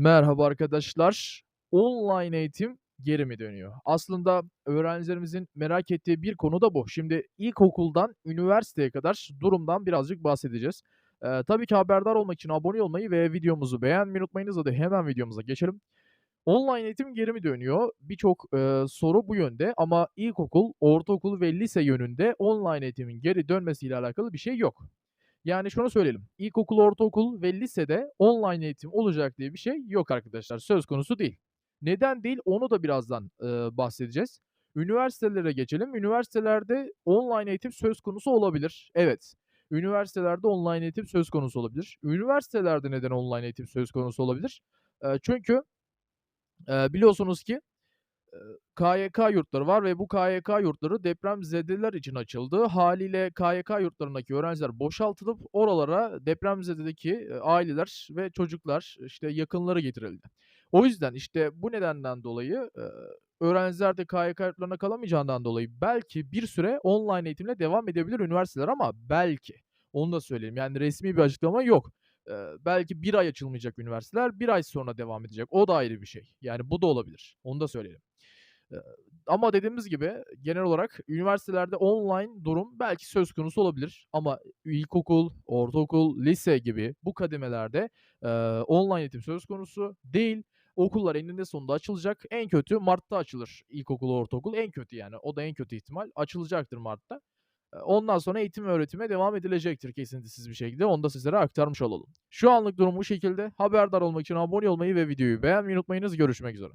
Merhaba arkadaşlar. Online eğitim geri mi dönüyor? Aslında öğrencilerimizin merak ettiği bir konu da bu. Şimdi ilkokuldan üniversiteye kadar durumdan birazcık bahsedeceğiz. Eee, tabii ki haberdar olmak için abone olmayı ve videomuzu beğenmeyi unutmayınız. Hadi hemen videomuza geçelim. Online eğitim geri mi dönüyor? Birçok, eee, soru bu yönde ama ilkokul, ortaokul ve lise yönünde online eğitimin geri dönmesiyle alakalı bir şey yok. Yani şunu söyleyelim, ilkokul, ortaokul ve lisede online eğitim olacak diye bir şey yok arkadaşlar, söz konusu değil. Neden değil, onu da birazdan, eee, bahsedeceğiz. Üniversitelere geçelim. Üniversitelerde online eğitim söz konusu olabilir. Evet, üniversitelerde online eğitim söz konusu olabilir. Üniversitelerde neden online eğitim söz konusu olabilir? Eee, çünkü, eee, biliyorsunuz ki KYK yurtları var ve bu KYK yurtları depremzedeler için açıldı. Hâliyle KYK yurtlarındaki öğrenciler boşaltılıp oralara depremzededeki, eee, aileler ve çocuklar, işte, yakınları getirildi. O yüzden, işte, bu nedenden dolayı, eee, öğrenciler de KYK yurtlarına kalamayacağından dolayı belki bir süre online eğitimle devam edebilir üniversiteler ama belki. Onu da söyleyeyim. Yani resmî bir açıklama yok. Eee, belki 1 ay açılmayacak üniversiteler, 1 ay sonra devam edecek. O da ayrı bir şey. Yani bu da olabilir. Onu da söyleyelim. Ama dediğimiz gibi genel olarak üniversitelerde online durum belki söz konusu olabilir ama ilkokul, ortaokul, lise gibi bu kademelerde, eee, online eğitim söz konusu değil. Okullar eninde sonunda açılacak. En kötü mart'ta açılır ilkokul, ortaokul. En kötü yani. O da en kötü ihtimal. Açılacaktır mart'ta. Ondan sonra eğitim ve öğretime devam edilecektir kesintisiz bir şekilde. Onu da sizlere aktarmış olalım. Şu anlık durum bu şekilde. Haberdar olmak için abone olmayı ve videoyu beğenmeyi unutmayınız. Görüşmek üzere.